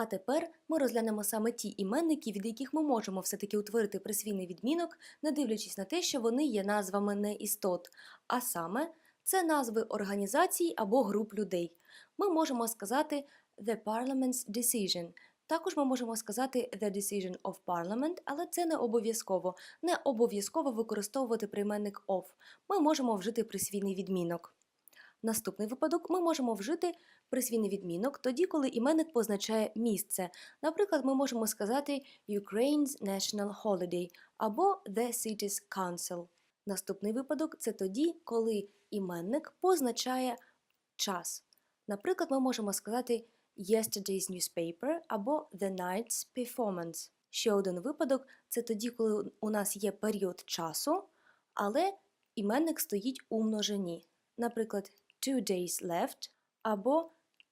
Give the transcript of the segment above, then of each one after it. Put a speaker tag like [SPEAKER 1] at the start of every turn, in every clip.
[SPEAKER 1] А тепер ми розглянемо саме ті іменники, від яких ми можемо все-таки утворити присвійний відмінок, не дивлячись на те, що вони є назвами не істот, а саме це назви організацій або груп людей. Ми можемо сказати The Parliament's Decision. Також ми можемо сказати The Decision of Parliament, але це не обов'язково. Не обов'язково використовувати прийменник of. Ми можемо вжити присвійний відмінок. Наступний випадок ми можемо вжити присвійний відмінок тоді, коли іменник позначає місце. Наприклад, ми можемо сказати Ukraine's National Holiday або The City's Council. Наступний випадок це тоді, коли іменник позначає час. Наприклад, ми можемо сказати Yesterday's newspaper або The night's performance. Ще один випадок це тоді, коли у нас є період часу, але іменник стоїть у множині. Наприклад, two days left або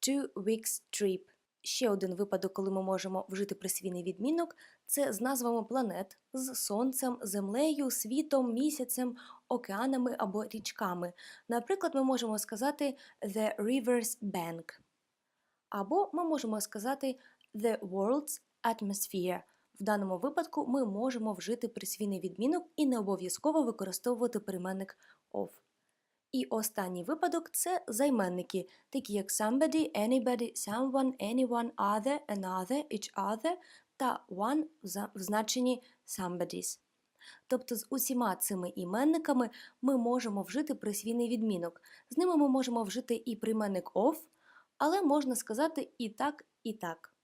[SPEAKER 1] two weeks trip. Ще один випадок, коли ми можемо вжити присвійний відмінок, це з назвами планет, з сонцем, землею, світом, місяцем, океанами або річками. Наприклад, ми можемо сказати The River's Bank. Або ми можемо сказати The World's Atmosphere. В даному випадку ми можемо вжити присвійний відмінок і не обов'язково використовувати прийменник of. І останній випадок це займенники, такі як somebody, anybody, someone, anyone, other, another, each other та one в значенні somebody's. Тобто з усіма цими іменниками ми можемо вжити присвійний відмінок. З ними ми можемо вжити і прийменник of, але можна сказати і так, і так.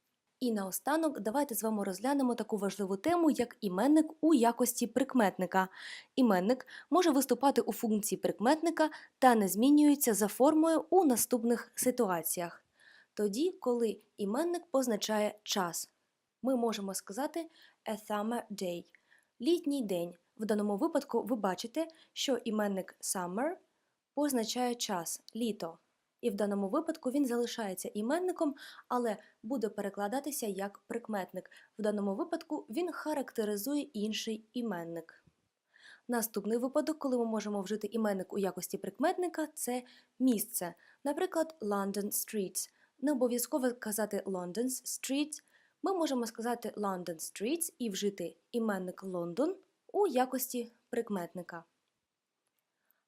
[SPEAKER 1] І наостанок давайте з вами розглянемо таку важливу тему, як іменник у якості прикметника. Іменник може виступати у функції прикметника та не змінюється за формою у наступних ситуаціях. Тоді, коли іменник позначає час, ми можемо сказати a summer day – літній день. В даному випадку ви бачите, що іменник summer позначає час літо. І в даному випадку він залишається іменником, але буде перекладатися як прикметник. В даному випадку він характеризує інший іменник. Наступний випадок, коли ми можемо вжити іменник у якості прикметника, це місце. Наприклад, London Streets. Не обов'язково казати London's Streets. Ми можемо сказати London Streets і вжити іменник Лондон у якості прикметника.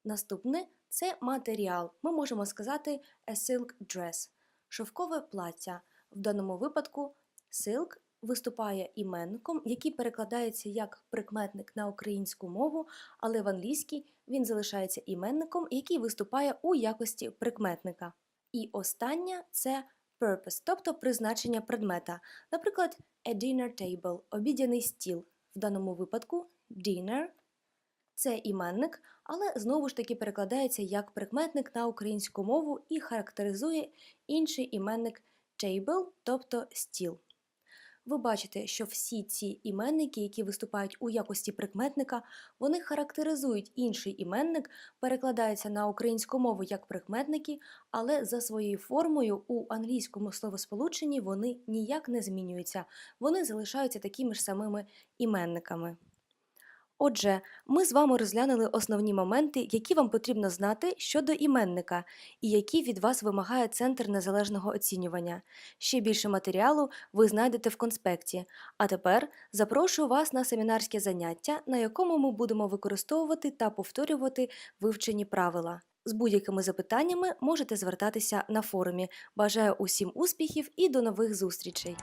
[SPEAKER 1] Наступне це матеріал. Ми можемо сказати a silk dress – шовкове плаття. В даному випадку silk виступає іменником, який перекладається як прикметник на українську мову, але в англійській він залишається іменником, який виступає у якості прикметника. І останнє це purpose, тобто призначення предмета. Наприклад, a dinner table – обідяний стіл. В даному випадку dinner – це іменник, але знову ж таки перекладається як прикметник на українську мову і характеризує інший іменник table, тобто стіл. Ви бачите, що всі ці іменники, які виступають у якості прикметника, вони характеризують інший іменник, перекладаються на українську мову як прикметники, але за своєю формою у англійському словосполученні вони ніяк не змінюються, вони залишаються такими ж самими іменниками. Отже, ми з вами розглянули основні моменти, які вам потрібно знати щодо іменника і які від вас вимагає Центр незалежного оцінювання. Ще більше матеріалу ви знайдете в конспекті. А тепер запрошую вас на семінарське заняття, на якому ми будемо використовувати та повторювати вивчені правила. З будь-якими запитаннями можете звертатися на форумі. Бажаю усім успіхів і до нових зустрічей!